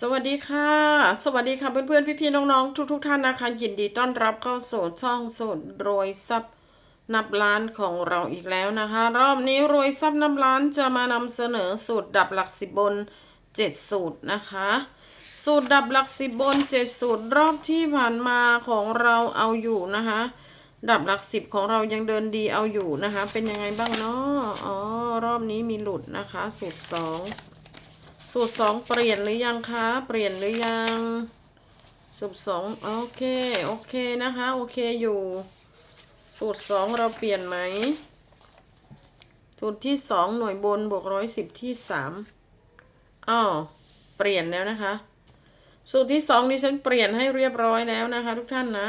สวัสดีค่ะ สวัสดีค่ะเพื่อนๆ พี่ๆ น้องๆ ทุกๆ ท่านนะคะยินดีต้อนรับเข้าสู่ช่องสูตรรวยทรัพย์นับล้านของเราอีกแล้วนะคะ รอบนี้รวยทรัพย์นับล้านจะมานำเสนอสูตรดับหลักสิบบนเจ็ดสูตรนะคะ สูตรดับหลักสิบบนเจ็ดสูตรรอบที่ผ่านมาของเราเอาอยู่นะคะ ดับหลักสิบของเรายังเดินดีเอาอยู่นะคะ เป็นยังไงบ้างเนาะอ๋อรอบนี้มีหลุดนะคะ สูตรสอง สูตรสองเปลี่ยนหรือยังคะ เปลี่ยนหรือยังสูตรสองโอเค โอเคนะคะ โอเคอยู่ สูตรสองเราเปลี่ยนไหม สูตรที่สองหน่วยบนบวกร้อยสิบที่สามอ้าวเปลี่ยนแล้วนะคะ สูตรที่สองดิฉันเปลี่ยนให้เรียบร้อยแล้วนะคะ ทุกท่านนะ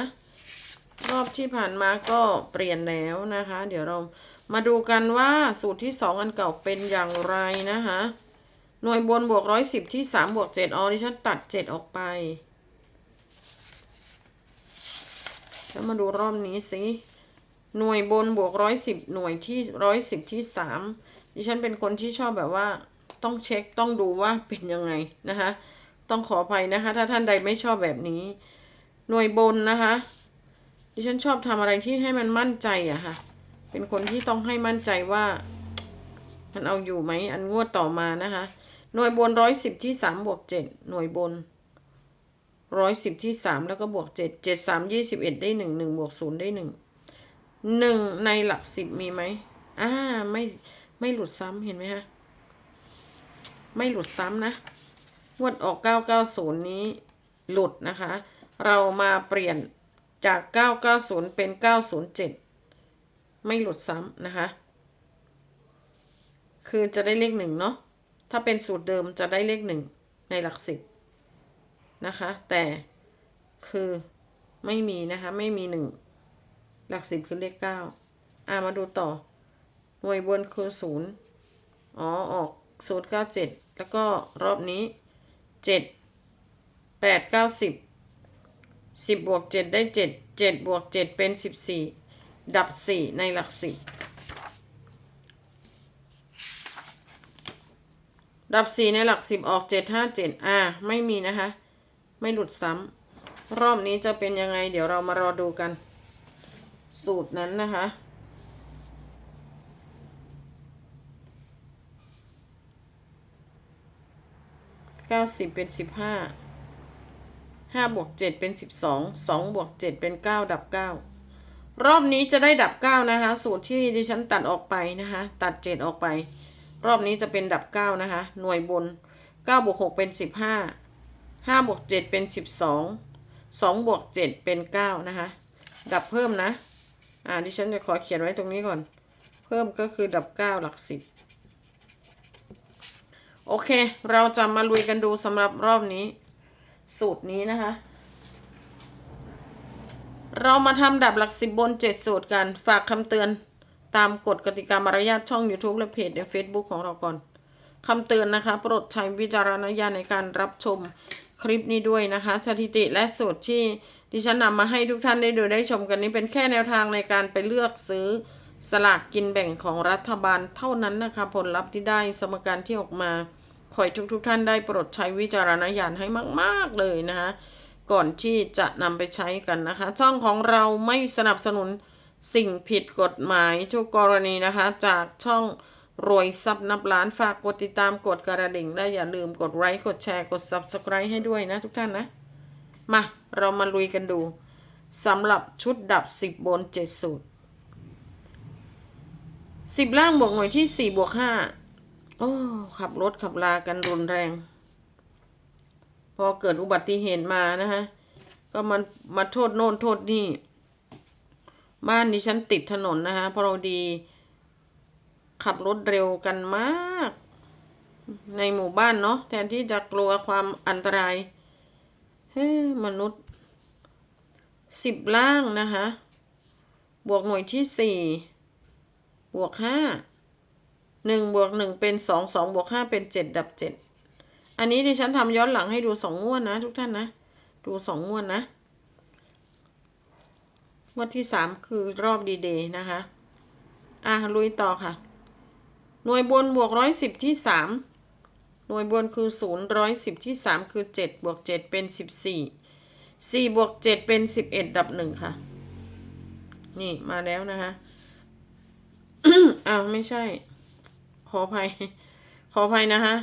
รอบที่ผ่านมาก็เปลี่ยนแล้วนะคะ เดี๋ยวเรามาดูกันว่าสูตรที่สองอันเก่าเป็นอย่างไรนะคะ หน่วยบนบวกร้อยสิบที่สามบวกเจ็ดออดิฉันตัดเจ็ดออกไป แล้วมาดูรอบนี้สิ หน่วยบนบวกร้อยสิบหน่วยที่ร้อยสิบที่สามดิฉันเป็นคนที่ชอบแบบว่าต้องเช็คต้องดูว่าเป็นยังไงนะคะ ต้องขออภัยนะคะ ถ้าท่านใดไม่ชอบแบบนี้ หน่วยบนนะคะดิฉันชอบทำอะไรที่ให้มันมั่นใจอะค่ะ เป็นคนที่ต้องให้มั่นใจว่า มันเอาอยู่ไหมอันงวดต่อมานะคะ หน่วยบนร้อยสิบที่สามบวกเจ็ดหน่วยบนร้อยสิบที่สามแล้วก็บวกเจ็ดเจ็ดสามยี่สิบเอ็ดได้หนึ่งหนึ่งบวกศูนย์ได้หนึ่งหนึ่งในหลักสิบมีไหมอ่าไม่ไม่หลุดซ้ำเห็นไหมคะไม่หลุดซ้ำนะงวดออกเก้าเก้าศูนย์นี้หลุดนะคะ เรามาเปลี่ยนจากเก้าเก้าศูนย์เป็นเก้าศูนย์เจ็ดไม่หลุดซ้ำนะคะ คือจะได้เลขหนึ่งเนาะ ถ้าเป็นสูตรเดิมจะได้เลขหนึ่งในหลักสิบนะคะ แต่คือไม่มีนะคะ ไม่มีหนึ่งหลักสิบคือเลขเก้าอ่ามาดูต่อ หน่วยบนคือศูนย์อ๋อ ออกศูนย์เก้าเจ็ดแล้วก็รอบนี้เจ็ดแปดเก้าสิบสิบบวกเจ็ดได้เจ็ดเจ็ดบวกเจ็ดเป็นสิบสี่ดับสี่ในหลักสิ ดับสี่ในหลักสิบออกเจ็ดห้าเจ็ดอ่าไม่มีนะคะ ไม่หลุดซ้ำรอบนี้จะเป็นยังไง เดี๋ยวเรามารอดูกัน สูตรนั้นนะคะเก้าสิบเป็นสิบห้าห้าบวกเจ็ดเป็นสิบสองสองบวกเจ็ดเป็นเก้าดับเก้ารอบนี้จะได้ดับเก้านะคะ สูตรที่ดิฉันตัดออกไปนะคะ ตัดเจ็ดออกไป รอบนี้จะเป็นดับเก้านะคะ หน่วยบนเก้าบวกหกเป็นสิบห้าห้าบวกเจ็ดเป็นสิบสองสองบวกเจ็ดเป็นเก้านะคะ ดับเพิ่มนะ อ่า ดิฉันจะขอเขียนไว้ตรงนี้ก่อน เพิ่มก็คือดับเก้าหลักสิบโอเค เราจะมาลุยกันดูสำหรับรอบนี้ สูตรนี้นะคะ เรามาทำดับหลักสิบบนเจ็ดสูตรกัน ฝากคำเตือน ตามกฎกติกามารยาทช่อง YouTube และเพจใน Facebook ของเราก่อนคำเตือนนะคะ โปรดใช้วิจารณญาณในการรับชมคลิปนี้ด้วยนะคะ สถิติและสูตรที่ดิฉันนำมาให้ทุกท่านได้ดูได้ชมกันนี้เป็นแค่แนวทางในการไปเลือกซื้อสลากกินแบ่งของรัฐบาลเท่านั้นนะคะ ผลลัพธ์ที่ได้สมการที่ออกมาขอให้ทุกๆทท่านได้โปรดใช้วิจารณญาณให้มาก ๆ เลยนะคะ ก่อนที่จะนำไปใช้กันนะคะ ช่องของเราไม่สนับสนุน สิ่งผิดกฎหมายทุกกรณีนะคะ จากช่องรวยซับนับล้านฝากกดติดตามกดกระดิ่ง และอย่าลืมกดไลค์กดแชร์กด Subscribe ให้ด้วยนะทุกท่านนะ มา เรามาลุยกันดูสำหรับชุดดับ 10 บน 7 สูตร 10 ล่างบวกหน่วยที่ 4 บวก 5 โอ้ ขับรถขับลากันรุนแรง พอเกิดอุบัติเหตุมานะคะก็มันมาโทษโน่นโทษนี่ บ้านดิฉันติดถนนนะคะเพราะเราดี ขับรถเร็วกันมาก ในหมู่บ้านเนาะแทนที่จะกลัวความอันตรายเฮ้ยมนุษย์สิบล่างนะคะบวกหน่วยที่สี่บวกห้าหนึ่งบวกหนึ่งเป็นสองสองบวกห้าเป็นเจ็ดดับเจ็ดอันนี้ดิฉันทำย้อนหลังให้ดูสองงวดนะ ทุกท่านนะ ดูสองงวดนะ งวดที่สามคือรอบดีเดย์นะคะ อะลุยต่อค่ะ หน่วยบนบวกร้อยสิบที่สามหน่วยบนคือศูนย์ร้อยสิบที่สามคือเจ็ดบวกเจ็ดเป็นสิบสี่สี่บวกเจ็ดเป็นสิบเอ็ดดับหนึ่งค่ะ นี่มาแล้วนะคะอ้าวไม่ใช่ ขออภัย ขออภัยนะคะ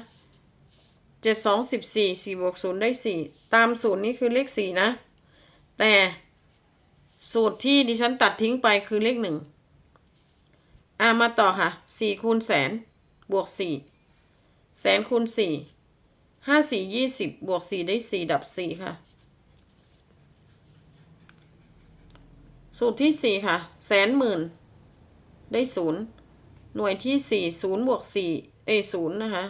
เจ็ดสองสิบสี่สี่บวกศูนย์ได้สี่ตามศูนย์นี่คือเลขสี่นะ แต่ สูตรที่ดิฉันตัดทิ้งไปคือเลขหนึ่งอ่ามาต่อค่ะสี่คูณแสน บวกสี่แสนคูณสี่ห้าสี่ยี่สิบบวกสี่ได้สี่ดับสี่ค่ะ สูตรที่สี่ค่ะ แสนหมื่น ได้ศูนย์หน่วยที่สี่ศูนย์บวกสี่เอ้ศูนย์นะคะ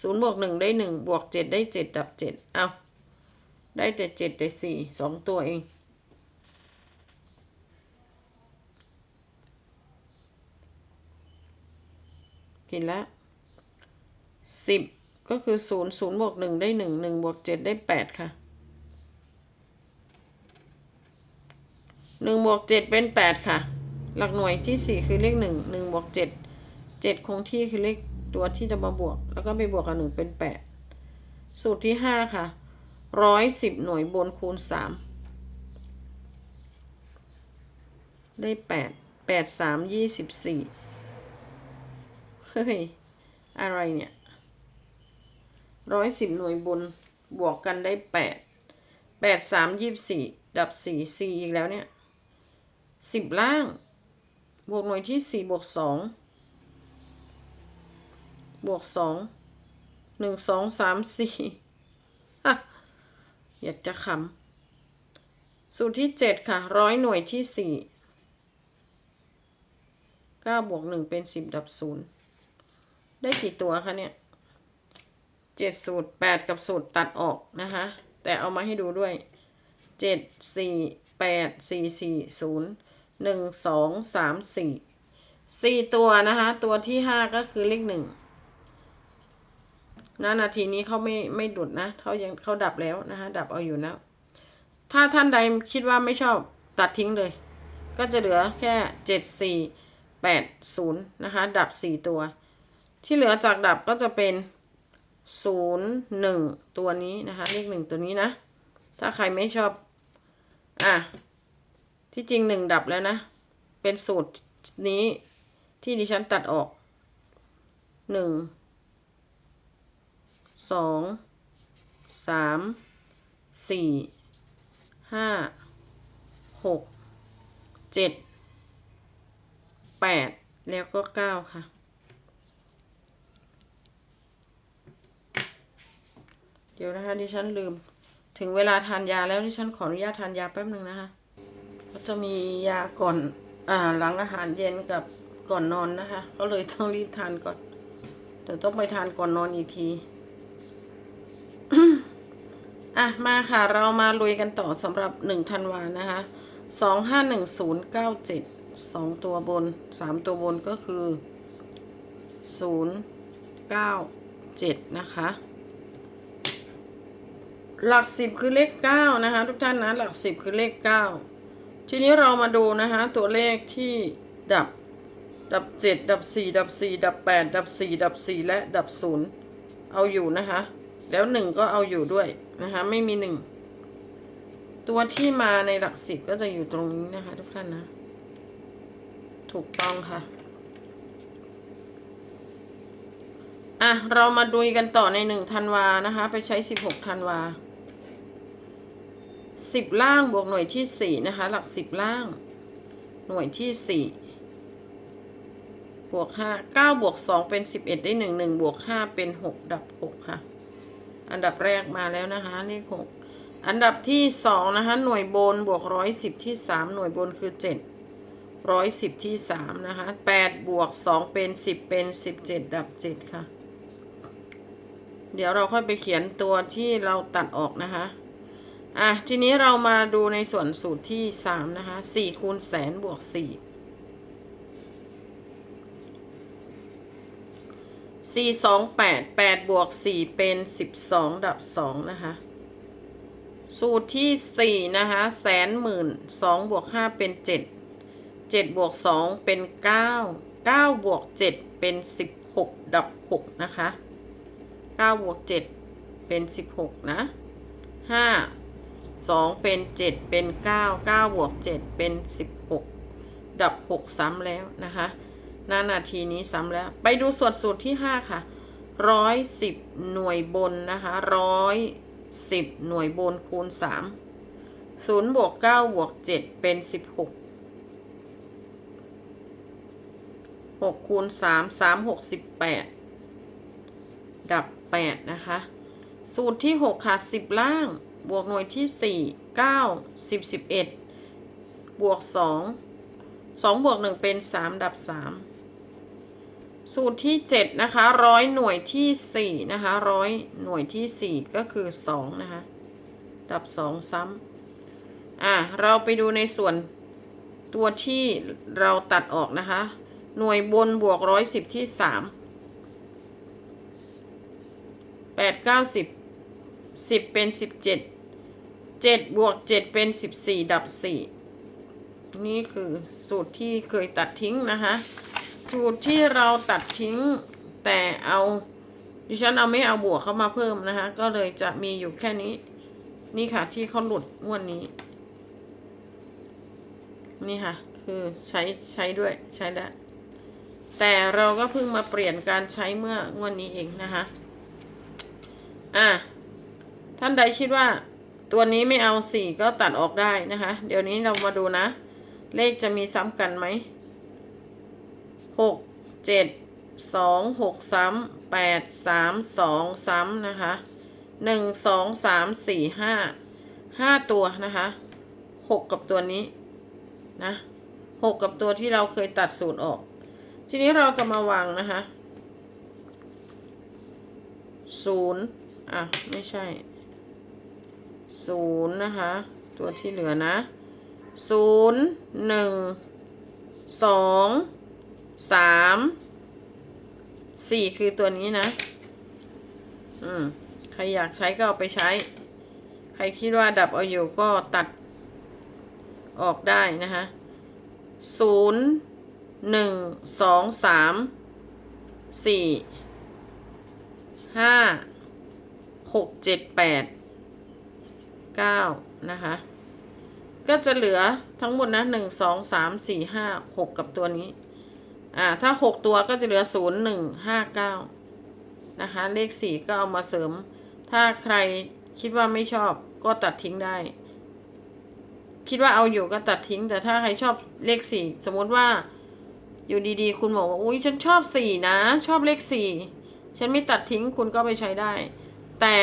ศูนย์บวกหนึ่งได้หนึ่งบวกเจ็ดได้เจ็ดดับเจ็ดเอาได้แต่เจ็ดแต่สี่สองตัวเอง ผิดแล้วสิบก็คือศูนย์ศูนย์บวกหนึ่งได้หนึ่งหนึ่งบวกเจ็ดได้แปดค่ะหนึ่งบวกเจ็ดเป็นแปดค่ะ หลักหน่วยที่สี่คือเลขหนึ่งหนึ่งบวกเจ็ดเจ็ดคงที่คือเลขตัวที่จะมาบวก แล้วก็ไปบวกกับหนึ่งเป็นแปดสูตรที่ห้าค่ะร้อยสิบหน่วยบนคูณสามได้แปดแปดสามยี่สิบสี่ เฮ้ย อะไรเนี่ย ร้อยสิบหน่วยบน บวกกันได้แปด แปดสามยี่สี่ ดับสี่สี่อีกแล้วเนี่ย สิบล่าง บวกหน่วยที่สี่บวกสอง บวกสอง หนึ่งสองสามสี่อยากจะขำ สูตรที่เจ็ดค่ะ ร้อยหน่วยที่สี่เก้าบวกหนึ่งเป็นสิบดับศูนย์ ได้กี่ตัวคะเนี่ยเจ็ดสูตรแปดกับสูตรตัดออกนะคะ แต่เอามาให้ดูด้วยเจ็ดสี่แปดสี่สี่ศูนย์หนึ่งสองสามสี่สี่ตัวนะคะ ตัวที่ห้าก็คือเลขหนึ่งนะนาทีนี้เขาไม่ไม่ดุดนะเขายังเขาดับแล้วนะคะ ดับเอาอยู่นะ ถ้าท่านใดคิดว่าไม่ชอบตัดทิ้งเลย ก็จะเหลือแค่เจ็ดสี่แปดศูนย์นะคะ ดับสี่ตัว ที่เหลือจากดับก็จะเป็นศูนย์หนึ่งตัวนี้นะคะเลขหนึ่งตัวนี้นะ ถ้าใครไม่ชอบ อะ ที่จริงหนึ่งดับแล้วนะ เป็นสูตรนี้ที่ดิฉันตัดออกหนึ่งสองสามสี่ห้าหกเจ็ดแปดแล้วก็เก้าค่ะ เดี๋ยวนะคะดิฉันลืม ถึงเวลาทานยาแล้วดิฉันขออนุญาตทานยาแป๊บหนึ่งนะคะก็จะมียาก่อนอ่าหลังอาหารเย็นกับก่อนนอนนะคะ ก็เลยต้องรีบทานก่อนเดี๋ยวต้องไปทานก่อนนอนอีกทีอะมาค่ะเรามาลุยกันต่อสำหรับหนึ่งธันวานะคะสองห้าหนึ่งศูนย์เก้าเจ็ดสองตัวบนสามตัวบนก็คือศูนย์เก้าเจ็ดนะคะ หลักสิบคือเลขเก้านะคะ ทุกท่านนะหลักสิบคือเลขเก้าทีนี้เรามาดูนะคะตัวเลขที่ดับ ดับเจ็ดดับสี่ดับสี่ดับแปดดับสี่ดับสี่และดับศูนย์เอาอยู่นะคะ แล้วหนึ่งก็เอาอยู่ด้วยนะคะ ไม่มีหนึ่งตัวที่มาในหลักสิบก็จะอยู่ตรงนี้นะคะ ทุกท่านนะ ถูกต้องค่ะอะ เรามาดูกันต่อในหนึ่งธันวานะคะ ไปใช้สิบหกธันวา สิบล่างบวกหน่วยที่สี่นะคะ หลักสิบล่าง หน่วยที่สี่บวกห้าเก้าบวกสองเป็นสิบเอ็ดได้หนึ่งหนึ่งบวกห้าเป็นหกดับหกค่ะ อันดับแรกมาแล้วนะคะเลขหกอันดับที่สองนะคะ หน่วยบนบวกร้อยสิบที่สามหน่วยบนคือเจ็ดร้อยสิบที่สามนะคะแปดบวกสองเป็นสิบเป็นสิบเจ็ดดับเจ็ดค่ะ เดี๋ยวเราค่อยไปเขียนตัวที่เราตัดออกนะคะ อะ ทีนี้เรามาดูในส่วนสูตรที่สามนะคะสี่คูณแสนบวกสี่สี่สองแปดแปดบวกสี่เป็นสิบสองดับสองนะคะ สูตรที่สี่นะคะแสนหมื่นสองบวกห้าเป็นเจ็ดเจ็ดบวกสองเป็นเก้าเก้าบวกเจ็ดเป็นสิบหกดับหกนะคะเก้าบวกเจ็ดเป็นสิบหกนะห้า สองเป็นเจ็ดเป็นเก้าเก้าบวกเจ็ดเป็นสิบหกดับหกซ้ำแล้วนะคะหน้านาทีนี้ซ้ำแล้ว ไปดูส่วนสูตรที่ห้าค่ะร้อยสิบหน่วยบนนะคะร้อยสิบหน่วยบนคูณสามศูนย์บวกเก้าบวกเจ็ดเป็นสิบหกหกคูณสามสามหกสิบแปดดับ8นะคะ สูตรที่6ค่ะ10ล่าง บวกหน่วยที่ 4 9 10 11 บวก 2 2 บวก 1 เป็น 3 ดับ 3 สูตรที่ 7 นะคะร้อยหน่วยที่ 4 นะคะร้อยหน่วยที่ 4 ก็คือ 2 นะคะ ดับ 2 ซ้ำอะเราไปดูในส่วนตัวที่เราตัดออกนะคะ หน่วยบนบวก110ที่3แปดเก้าสิบสิบเป็นสิบเจ็ด เจ็ดบวกเจ็ดเป็นสิบสี่ดับสี่นี่คือสูตรที่เคยตัดทิ้งนะคะ สูตรที่เราตัดทิ้งแต่เอาดิฉันเอาไม่เอาบวกเข้ามาเพิ่มนะคะ ก็เลยจะมีอยู่แค่นี้ นี่ค่ะที่เขาหลุดงวดนี้ นี่ค่ะ คือใช้ใช้ด้วยใช้ได้แต่เราก็เพิ่งมาเปลี่ยนการใช้เมื่องวดนี้เองนะคะ อะ ท่านใดคิดว่า ตัวนี้ไม่เอาสี่ก็ตัดออกได้นะคะ เดี๋ยวนี้เรามาดูนะ เลขจะมีซ้ำกันไหมหกเจ็ดสองหกซ้ำแปดสามสองซ้ำนะคะหนึ่งสองสามสี่ห้าห้าตัวนะคะหกกับตัวนี้นะหกกับตัวที่เราเคยตัดสูตรออก ทีนี้เราจะมาวางนะคะศูนย์อะ ไม่ใช่ ศูนย์นะคะ ตัวที่เหลือนะศูนย์หนึ่งสองสามสี่คือตัวนี้นะ อืม ใครอยากใช้ก็เอาไปใช้ ใครคิดว่าดับเอาอยู่ก็ตัดออกได้นะคะศูนย์หนึ่งสองสามสี่ห้าหกเจ็ดแปด เก้านะคะ ก็จะเหลือทั้งหมดนะหนึ่งสองสามสี่ห้าหกกับตัวนี้ อ่า ถ้าหกตัวก็จะเหลือศูนย์หนึ่งห้าเก้านะคะ เลขสี่ก็เอามาเสริม ถ้าใครคิดว่าไม่ชอบก็ตัดทิ้งได้ คิดว่าเอาอยู่ก็ตัดทิ้ง แต่ถ้าใครชอบเลขสี่สมมติว่าอยู่ดีๆ คุณบอกว่า อุ้ยฉันชอบสี่นะ ชอบเลขสี่ฉันไม่ตัดทิ้งคุณก็ไปใช้ได้ แต่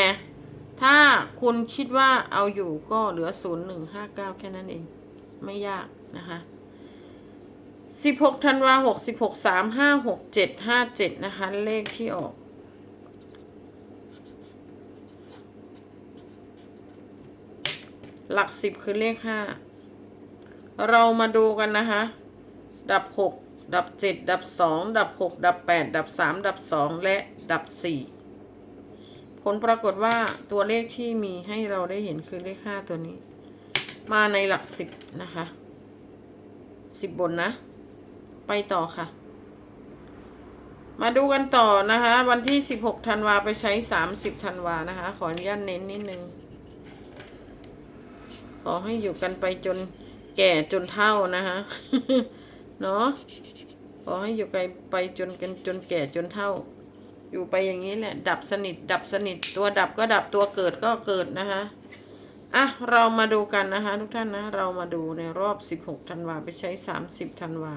ถ้าคุณคิดว่าเอาอยู่ก็เหลือศูนย์หนึ่งห้าเก้าแค่นั้นเอง ไม่ยากนะคะสิบหกธันวาหกสิบหกสามห้าหกเจ็ดห้าเจ็ดนะคะ เลขที่ออก หลักสิบคือเลขห้าเรามาดูกันนะคะ ดับหกดับเจ็ดดับสองดับหกดับแปดดับสามดับสองและดับสี่ ผลปรากฏว่าตัวเลขที่มีให้เราได้เห็นคือเลขห้าตัวนี้ มาในหลักสิบนะคะสิบบนนะ ไปต่อค่ะ มาดูกันต่อนะคะ วันที่สิบหกธันวาไปใช้สามสิบธันวานะคะ ขออนุญาตเน้นนิดนึง ขอให้อยู่กันไปจนแก่จนเท่านะคะเนาะขอให้อยู่ไปไปจนกันจนแก่จนเท่า อยู่ไปอย่างนี้แหละดับสนิท ดับสนิท ตัวดับก็ดับตัวเกิดก็เกิดนะคะอะเรามาดูกันนะคะทุกท่านนะเรามาดูในรอบ 16ธันวาไปใช้ 30ธันวา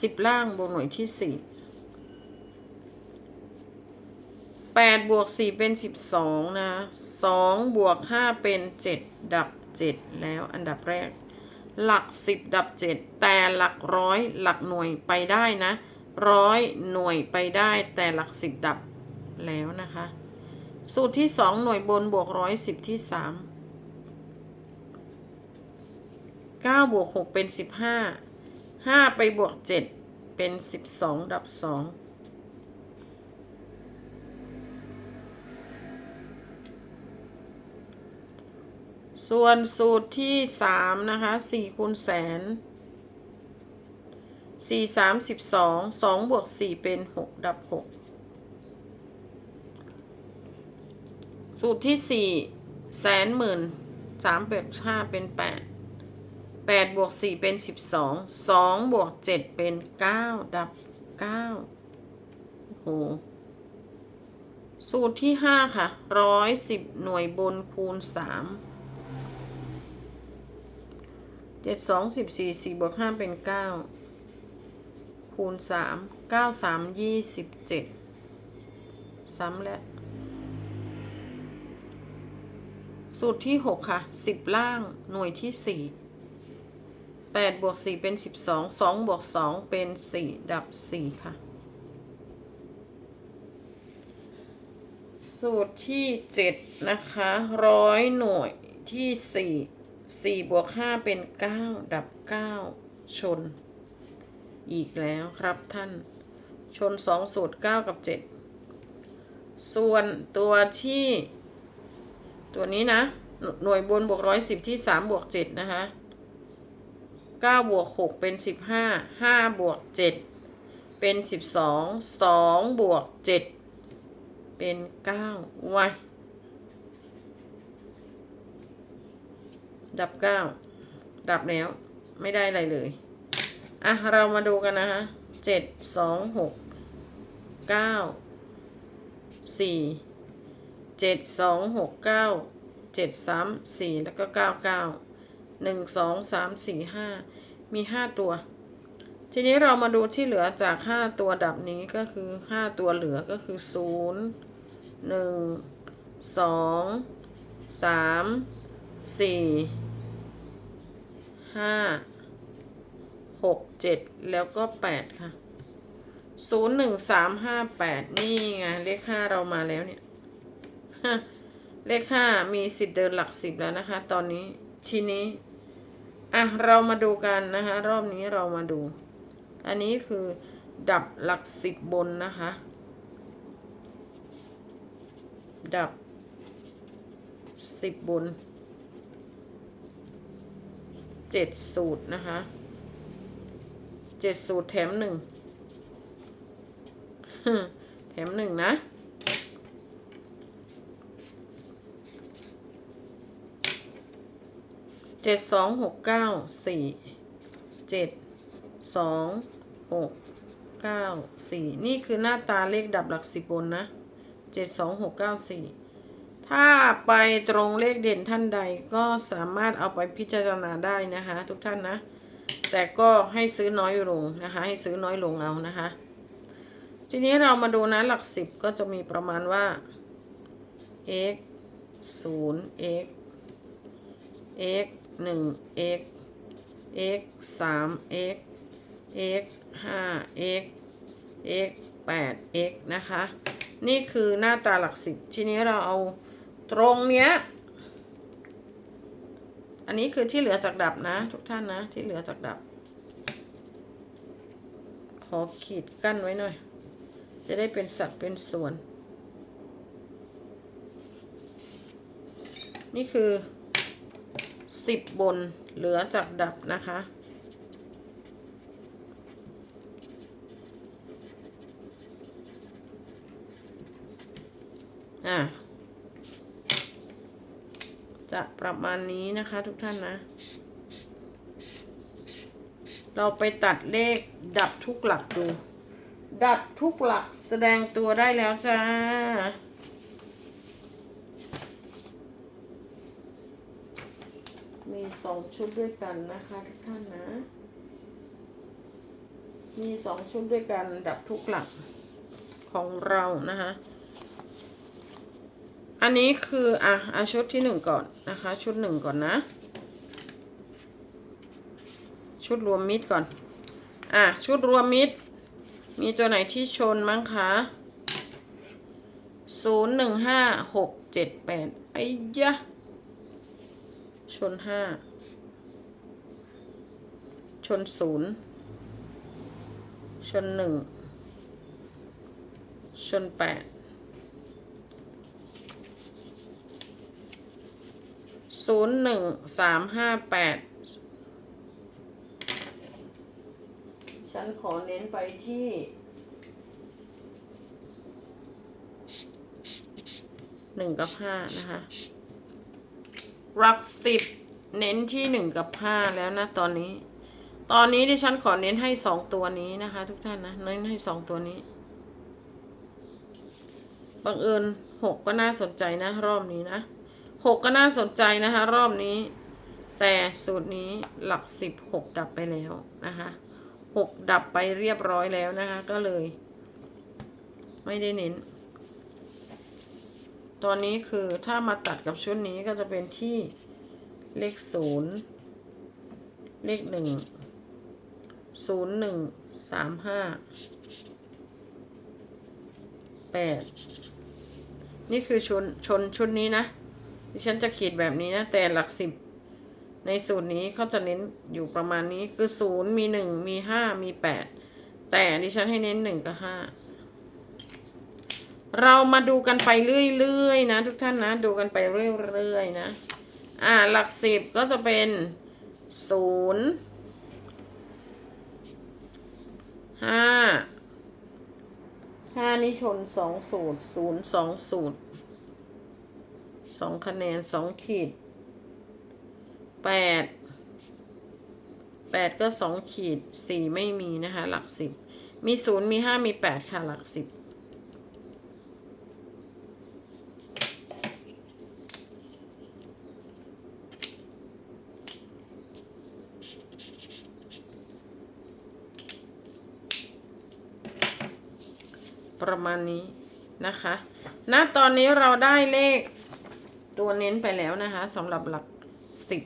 สิบล่างบวกหน่วยที่สี่แปดบวกสี่เป็นสิบสองนะสองบวกห้าเป็นเจ็ดดับเจ็ดแล้วอันดับแรก หลักสิบดับเจ็ดแต่หลักร้อยหลักหน่วยไปได้นะร้อยหน่วยไปได้แต่หลักสิบดับแล้วนะคะ สูตรที่สองหน่วยบนบวกร้อยสิบที่สามเก้าบวกหกเป็นสิบห้าห้าไปบวกเจ็ดเป็นสิบสองดับสอง ส่วนสูตรที่สามนะคะสี่คูณแสนสี่สามสิบสองสองบวกสี่เป็นหกดับหกสูตรที่สี่แสนหมื่นสามแปดห้าเป็นแปดแปดบวกสี่เป็นสิบสองสองบวกเจ็ดเป็นเก้าดับเก้าโอ้โหสูตรที่ห้าค่ะร้อยสิบหน่วยบนคูณสาม เจ็ดสองสิบสี่สี่บวกห้าเป็นเก้าคูณสามเก้าสามยี่สิบเจ็ดซ้ำแล้วสูตรที่หกค่ะสิบล่างหน่วยที่สี่แปดบวกสี่เป็นสิบสองสองบวกสองเป็นสี่ดับสี่ค่ะ สูตรที่เจ็ดนะคะร้อยหน่วยที่สี่ สี่บวกห้าเป็นเก้าดับเก้าชน อีกแล้วครับท่าน ชนสองสูตรเก้ากับเจ็ดส่วนตัวที่ ตัวนี้นะ หน่วยบนบวกร้อยสิบที่สามบวกเจ็ดนะคะเก้าบวกหกเป็นสิบห้าห้าบวกเจ็ดเป็นสิบสองสองบวกเจ็ดเป็นเก้าไว้ ดับเก้าดับแล้ว ไม่ได้อะไรเลย อะ เรามาดูกันนะคะเจ็ดสองหกเก้าสี่เจ็ดสองหกเก้าเจ็ดสามสี่แล้วก็เก้าเก้าหนึ่งสองสามสี่ห้ามีห้าตัว ทีนี้เรามาดูที่เหลือจากห้าตัวดับนี้ก็คือห้าตัวเหลือก็คือศูนย์หนึ่งสองสามสี่ ห้าหกเจ็ดแล้วก็แปดค่ะศูนย์หนึ่งสามห้าแปดนี่ไง เลขห้าเรามาแล้วเนี่ยเลขห้ามีสิทธิ์เดินหลักสิบแล้วนะคะ ตอนนี้ทีนี้อะเรามาดูกันนะคะ รอบนี้เรามาดู อันนี้คือดับหลักสิบบนนะคะ ดับสิบบน เจ็ดสูตรนะคะเจ็ดสูตรแถมหนึ่งแถมหนึ่งนะ เจ็ดสองหกเก้าสี่เจ็ดสองหกเก้าสี่นี่คือหน้าตาเลขดับหลักสิบบนนะเจ็ดสองหกเก้าสี่ ถ้าไปตรงเลขเด่นท่านใดก็สามารถเอาไปพิจารณาได้นะคะ ทุกท่านนะ แต่ก็ให้ซื้อน้อยลงนะคะ ให้ซื้อน้อยลงเอานะคะ ทีนี้เรามาดูนะหลักสิบก็จะมีประมาณว่า x 0 x x 1 x x 3 x x 5 x x 8 x นะคะ นี่คือหน้าตาหลักสิบทีนี้เราเอา ตรงเนี้ย อันนี้คือที่เหลือจากดับนะ ทุกท่านนะ ที่เหลือจากดับ ขอขีดกั้นไว้หน่อย จะได้เป็นสัดเป็นส่วน นี่คือสิบบนเหลือจากดับนะคะอะจะ ประมาณนี้นะคะทุกท่านนะ เราไปตัดเลขดับทุกหลักดู ดับทุกหลักแสดงตัวได้แล้วจ้า มีสองชุดด้วยกันนะคะทุกท่านนะ มีสองชุดด้วยกันดับทุกหลักของเรานะคะ อันนี้คืออะอะชุดที่หนึ่งก่อนนะคะ ชุดหนึ่งก่อนนะ ชุดรวมมิตรก่อน อะชุดรวมมิตรมีตัวไหนที่ชนมั้งคะศูนย์หนึ่งห้าหกเจ็ดแปดไอ้ยะ ชนห้าชนศูนย์ชนหนึ่งชนแปด ศูนย์หนึ่งสามห้าแปดชฉันขอเน้นไปที่หนึ่งกับห้านะคะหลักสิบเน้นที่หนึ่งกับห้าแล้วนะตอนนี้ ตอนนี้ดิฉันขอเน้นให้สองตัวนี้นะคะ ทุกท่านนะเน้นให้สองตัวนี้บังเอิญหกก็น่าสนใจนะรอบนี้นะ หกก็น่าสนใจนะคะ รอบนี้ แต่สูตรนี้หลักสิบหกดับไปแล้วนะคะหกดับไปเรียบร้อยแล้วนะคะ ก็เลย ไม่ได้เน้น ตอนนี้คือถ้ามาตัดกับชุดนี้ก็จะเป็นที่เลขศูนย์เลขหนึ่งศูนย์หนึ่งสามห้าแปดนี่คือชนชนชุดนี้นะ ดิฉันจะขีดแบบนี้นะ แต่หลักสิบ ในสูตรนี้เขาจะเน้นอยู่ประมาณนี้คือศูนย์มีหนึ่งมีห้ามีแปดแต่ดิฉันให้เน้นหนึ่งกับห้าเรามาดูกันไปเรื่อยๆ นะ ทุกท่านนะ ดูกันไปเรื่อยๆนะ อ่าหลักสิบก็จะเป็นศูนย์ห้าห้านี่ชนสองสูตรศูนย์สองสูตร สองคะแนนสองขีดแปดแปดก็สองขีดสี่ไม่มีนะคะ หลักสิบมีศูนย์มีห้ามีแปดค่ะหลักสิบประมาณนี้นะคะ ณ ตอนนี้เราได้เลข ตัวเน้นไปแล้วนะคะสำหรับหลักสิบ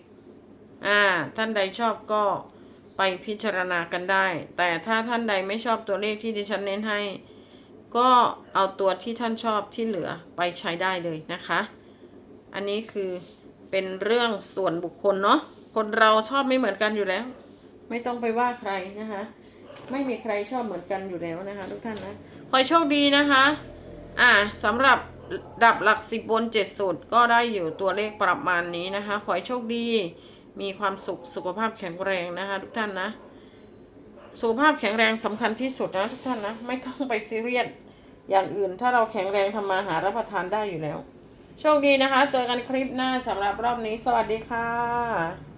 อ่าท่านใดชอบก็ไปพิจารณากันได้ แต่ถ้าท่านใดไม่ชอบตัวเลขที่ดิฉันเน้นให้ ก็เอาตัวที่ท่านชอบที่เหลือไปใช้ได้เลยนะคะ อันนี้คือเป็นเรื่องส่วนบุคคลเนาะคนเราชอบไม่เหมือนกันอยู่แล้ว ไม่ต้องไปว่าใครนะคะ ไม่มีใครชอบเหมือนกันอยู่แล้วนะคะ ทุกท่านนะขอโชคดีนะคะ อ่าสำหรับ ดับหลักสิบบนเจ็ดสูตรก็ได้อยู่ตัวเลขประมาณนี้นะคะ ขอให้โชคดี มีความสุขสุขภาพแข็งแรงนะคะ ทุกท่านนะ สุขภาพแข็งแรงสำคัญที่สุดนะทุกท่านนะ ไม่ต้องไปซีเรียสอย่างอื่นถ้าเราแข็งแรงทำมาหารับประทานได้อยู่แล้ว โชคดีนะคะ เจอกันคลิปหน้าสำหรับรอบนี้ สวัสดีค่ะ